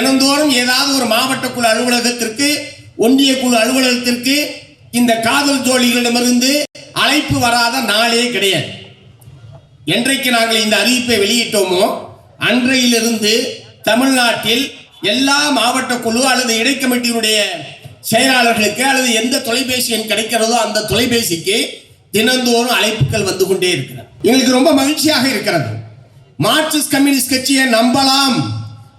தினந்தோறும் ஏதாவது ஒரு மாவட்ட குழு அலுவலகத்திற்கு ஒன்றிய குழு அலுவலகத்திற்கு இந்த காதல் தோழிகளிடமிருந்து அழைப்பு வராத நாளே கிடையாது. என்றைக்கு நாங்கள் இந்த அறிவிப்பை வெளியிட்டோமோ அன்றையிலிருந்து தமிழ்நாட்டில் எல்லா மாவட்ட குழு அல்லது இடைக்கமிட்டியினுடைய செயலாளர்களுக்கு அல்லது எந்த தொலைபேசி எண் கிடைக்கிறதோ அந்த தொலைபேசிக்கு தினந்தோறும் அழைப்புகள் வந்து கொண்டே இருக்கிறது. எங்களுக்கு ரொம்ப மகிழ்ச்சியாக இருக்கிறது. மார்க்சிஸ்ட் கம்யூனிஸ்ட் கட்சியை நம்பலாம்.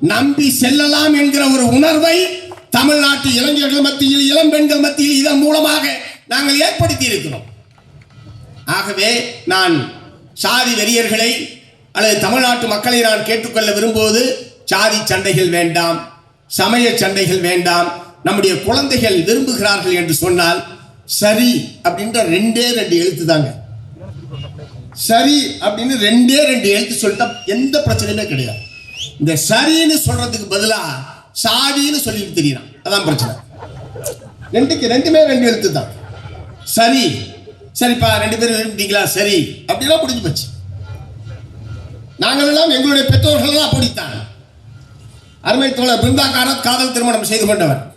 நம்பி செல்லலாம் என்கிற ஒரு உணர்வை தமிழ்நாட்டு இளைஞர்கள் மத்தியில் இளம் பெண்கள் மத்தியில் இதன் மூலமாக நாங்கள் ஏற்படுத்தி இருக்கிறோம். ஆகவே நான் சாதி வெறியர்களை அல்லது தமிழ்நாட்டு மக்களை நான் கேட்டுக்கொள்ள விரும்புவது சாதி சண்டைகள் வேண்டாம் சமய சண்டைகள் வேண்டாம் நம்முடைய குழந்தைகள் விரும்புகிறார்கள் என்று சொன்னால் சரி அப்படின்ற ரெண்டே ரெண்டு எழுத்து தாங்க. சரி அப்படின்னு ரெண்டே ரெண்டு எழுத்து சொல்லிட்டா எந்த பிரச்சனையுமே கிடையாது. இந்த சரின்னு சொல்றதுக்கு பதிலா சாதின்னு சொல்லிட்டு தெரியலாம் அதான் பிரச்சனை. ரெண்டுக்கு ரெண்டுமே ரெண்டு எழுத்து தான். சரி. சரிப்பா ரெண்டு பேரும் விரும்பிட்டீங்களா சரி. அப்படிலாம் முடிஞ்சு போச்சு. நாங்கள் எல்லாம் எங்களுடைய பெற்றோர்கள் எல்லாம் அப்படித்தான். அருமை தோழர் பிருந்தாகாரத் காதல் திருமணம் செய்து கொண்டவர்.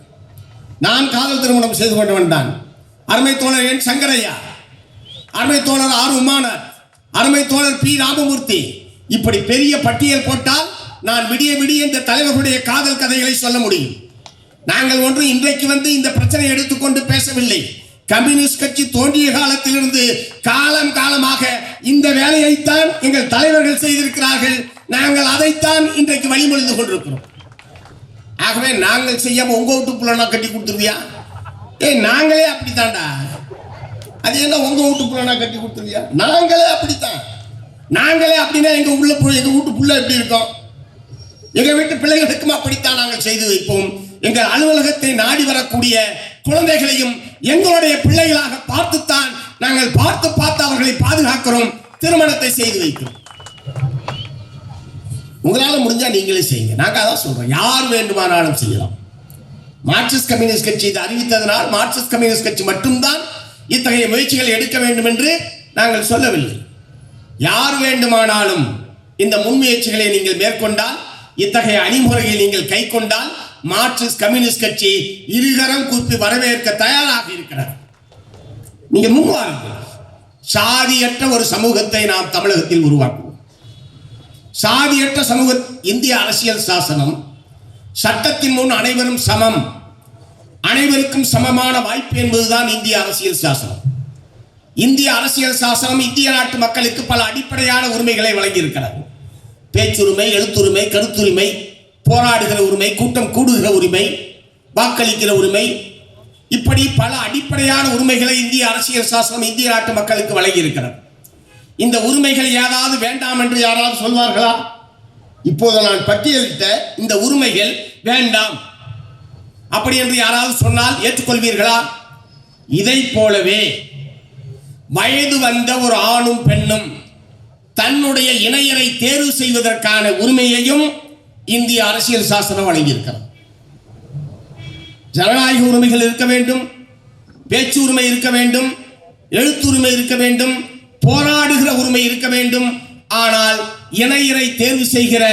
நான் காதல் திருமணம் செய்து கொண்டவன் தான். அருமை தோழர் என் சங்கரையா. அருமை தோழர் ஆர் உமானர். அருமை தோழர் பி ராமமூர்த்தி. இப்படி பெரிய பட்டியல் போட்டால் நான் விடிய விடிய இந்த தலைவர்களுடைய காதல் கதைகளை சொல்ல முடியும். நாங்கள் ஒன்று இன்றைக்கு வந்து இந்த பிரச்சனை எடுத்துக்கொண்டு பேசவில்லை. கம்யூனிஸ்ட் கட்சி தோன்றிய காலத்திலிருந்து காலம் காலமாக இந்த வேலையைத்தான் எங்கள் தலைவர்கள் செய்திருக்கிறார்கள். நாங்கள் அதைத்தான் இன்றைக்கு வழிமொழிந்து கொண்டிருக்கிறோம். ஆகவே நாங்கள் செய்யாம உங்க வீட்டு புள்ளனா கட்டி கொடுத்துருவியா? ஏய் நாங்களே அப்படித்தான்டா. அது என்ன உங்க வீட்டு புள்ளனா கட்டி கொடுத்துருவியா? நாங்களே அப்படித்தான். நாங்களே அப்படின்னா எங்க உள்ள எங்க வீட்டு புள்ள எப்படி இருக்கோம்? எங்கள் வீட்டு பிள்ளைகளுக்கும் அப்படித்தான் நாங்கள் செய்து வைப்போம். எங்கள் அலுவலகத்தை நாடி வரக்கூடிய குழந்தைகளையும் எங்களுடைய பிள்ளைகளாக பார்த்துத்தான் நாங்கள் பார்த்து பார்த்து அவர்களை பாதுகாக்கிறோம். திருமணத்தை செய்து வைக்கிறோம். உங்களால முடிஞ்சா நீங்களே செய்யுங்க. நாங்க அதான் சொல்றோம். யார் வேண்டுமானாலும் செய்யலாம். மார்க்சிஸ்ட் கம்யூனிஸ்ட் கட்சி இதை அறிவித்ததனால் மார்க்சிஸ்ட் கம்யூனிஸ்ட் கட்சி மட்டும்தான் இத்தகைய முயற்சிகளை எடுக்க வேண்டும் என்று நாங்கள் சொல்லவில்லை. யார் வேண்டுமானாலும் இந்த முன்முயற்சிகளை நீங்கள் மேற்கொண்டால் இத்தகைய அணிமுறையை நீங்கள் கை கொண்டால் மார்க்சிஸ்ட் கம்யூனிஸ்ட் கட்சி இருகரம் கூத்து வரவேற்க தயாராக இருக்கிறார் நீங்க மூவாருங்க. சாதியற்ற ஒரு சமூகத்தை நாம் தமிழகத்தில் உருவாக்குவோம். சாதியற்ற சமூக இந்திய அரசியல் சாசனம் சட்டத்தின் முன் அனைவரும் சமம். அனைவருக்கும் சமமான வாய்ப்பு என்பதுதான் இந்திய அரசியல் சாசனம். இந்திய அரசியல் சாசனம் இந்திய நாட்டு மக்களுக்கு பல அடிப்படையான உரிமைகளை வழங்கியிருக்கிறது. பேச்சுரிமை எழுத்துரிமை கருத்துரிமை போராடுகிற உரிமை கூட்டம் கூடுகிற உரிமை வாக்களிக்கிற உரிமை இப்படி பல அடிப்படையான உரிமைகளை இந்திய அரசியல் சாசனம் இந்திய நாட்டு மக்களுக்கு வழங்கியிருக்கிறது. இந்த உரிமைகள் ஏதாவது வேண்டாம் என்று யாராவது சொல்வார்களா? இப்போது நான் பட்டியலிட்ட இந்த உரிமைகள் வேண்டாம். அப்படி என்று யாராவது சொன்னால் ஏற்றுக்கொள்வீர்களா? இதை போலவே வயது வந்த ஒரு ஆணும் பெண்ணும் தன்னுடைய இணையரை தேர்வு செய்வதற்கான உரிமையையும் இந்திய அரசியல் சாசனம் வழங்கியிருக்கிறது. ஜனநாயக உரிமைகள் இருக்க வேண்டும் பேச்சு உரிமை இருக்க வேண்டும் எழுத்துரிமை இருக்க வேண்டும் போராடுகிற உரிமை இருக்க வேண்டும். ஆனால் இணையரை தேர்வு செய்கிற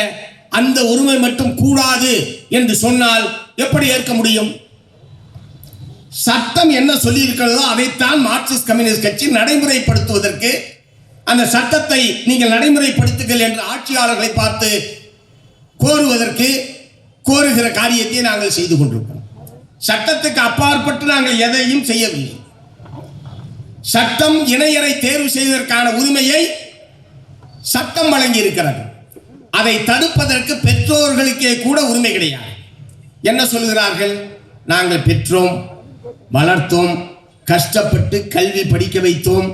அந்த உரிமை மட்டும் கூடாது என்று சொன்னால் எப்படி ஏற்க முடியும்? சட்டம் என்ன சொல்லி இருக்கிறதோ அதைத்தான் மார்க்சிஸ்ட் கம்யூனிஸ்ட் கட்சி நடைமுறைப்படுத்துவதற்கு அந்த சட்டத்தை நீங்கள் நடைமுறைப்படுத்துங்கள் என்று ஆட்சியாளர்களை பார்த்து கோருவதற்கு கோருகிற காரியத்தை நாங்கள் செய்து கொண்டிருக்கிறோம். சட்டத்துக்கு அப்பாற்பட்டு நாங்கள் எதையும் செய்யவில்லை. சட்டம் இணையரை தேர்வு செய்வதற்கான உரிமையை சட்டம் வழங்கி இருக்கிறது அதை தடுப்பதற்கு பெற்றோர்களுக்கே கூட உரிமை கிடையாது. என்ன சொல்கிறார்கள் நாங்கள் பெற்றோம் வளர்த்தோம் கஷ்டப்பட்டு கல்வி படிக்க வைத்தோம்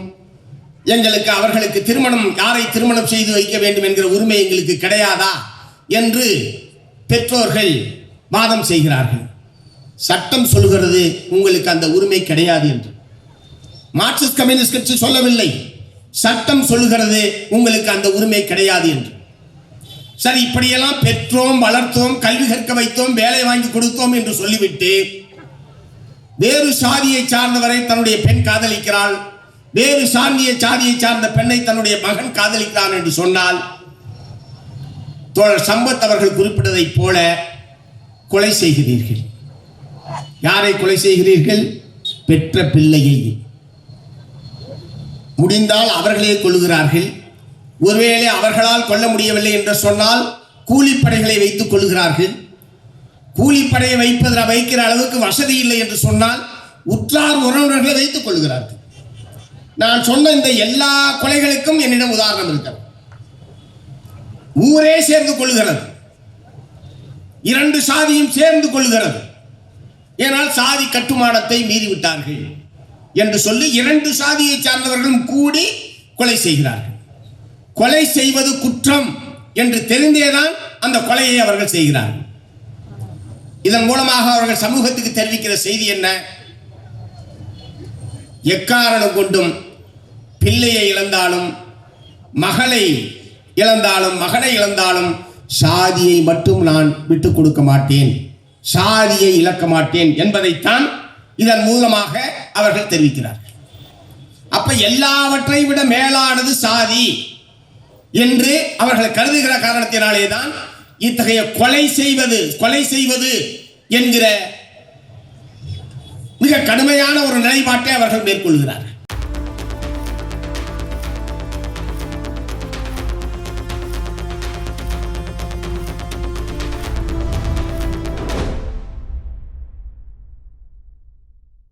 எங்களுக்கு அவர்களுக்கு திருமணம் யாரை திருமணம் செய்து வைக்க வேண்டும் என்கிற உரிமை எங்களுக்கு கிடையாதா என்று பெற்றோர்கள் வாதம் செய்கிறார்கள். சட்டம் சொல்கிறது உங்களுக்கு அந்த உரிமை கிடையாது என்று. மார்க்சிஸ்ட் கம்யூனிஸ்ட் கட்சி சொல்லவில்லை. சட்டம் சொல்லுகிறது உங்களுக்கு அந்த உரிமை கிடையாது என்று. சரி இப்படியெல்லாம் பெற்றோம் வளர்த்தோம் கல்வி கற்க வைத்தோம் வேலை வாங்கி கொடுத்தோம் என்று சொல்லிவிட்டு வேறு சாதியை சார்ந்தவரை தன்னுடைய பெண் காதலிக்கிறாள். வேறு சாந்திய சாதியை சார்ந்த பெண்ணை தன்னுடைய மகன் காதலிக்கிறான் என்று சொன்னால் தோழர் சம்பத் அவர்கள் குறிப்பிட்டதைப் போல கொலை செய்கிறீர்கள். யாரை கொலை செய்கிறீர்கள்? பெற்ற பிள்ளையை. முடிந்தால் அவர்களே கொள்ளுகிறார்கள் ஒருவேளை அவர்களால் கொல்ல முடியவில்லை என்று சொன்னால் கூலிப்படைகளை வைத்துக் கொள்ளுகிறார்கள். கூலிப்படையை வைப்பதில் வைக்கிற அளவுக்கு வசதி இல்லை என்று சொன்னால் உற்றார் உறவினர்களை வைத்துக் கொள்கிறார்கள் நான் சொன்ன இந்த எல்லா கொலைகளுக்கும் என்னிடம் உதாரணம் இருக்கிறது. ஊரே சேர்ந்து கொள்கிறது இரண்டு சாதியும் சேர்ந்து கொள்கிறது ஏனால் சாதி கட்டுமானத்தை மீறிவிட்டார்கள் என்று சொல்லி இரண்டு சாதியை சார்ந்தவர்களும் கூடி கொலை செய்கிறார்கள். கொலை செய்வது குற்றம் என்று தெரிந்தேதான் அந்த கொலையை அவர்கள் செய்கிறார்கள். இதன் மூலமாக அவர்கள் சமூகத்துக்கு தெரிவிக்கிற செய்தி என்ன? எக்காரணம் கொண்டும் பிள்ளையை இழந்தாலும் மகளை இழந்தாலும் மகனை இழந்தாலும் சாதியை மட்டும் நான் விட்டுக் கொடுக்க மாட்டேன். சாதியை இழக்க மாட்டேன் என்பதைத்தான் இதன் மூலமாக அவர்கள் தெரிவிக்கிறார்கள். அப்ப எல்லாவற்றை விட மேலானது சாதி என்று அவர்கள் கருதுகிற காரணத்தினாலே தான் இத்தகைய கொலை செய்வது கொலை செய்வது என்கிற மிக கடுமையான ஒரு நிலைப்பாட்டை அவர்கள் மேற்கொள்கிறார்கள்.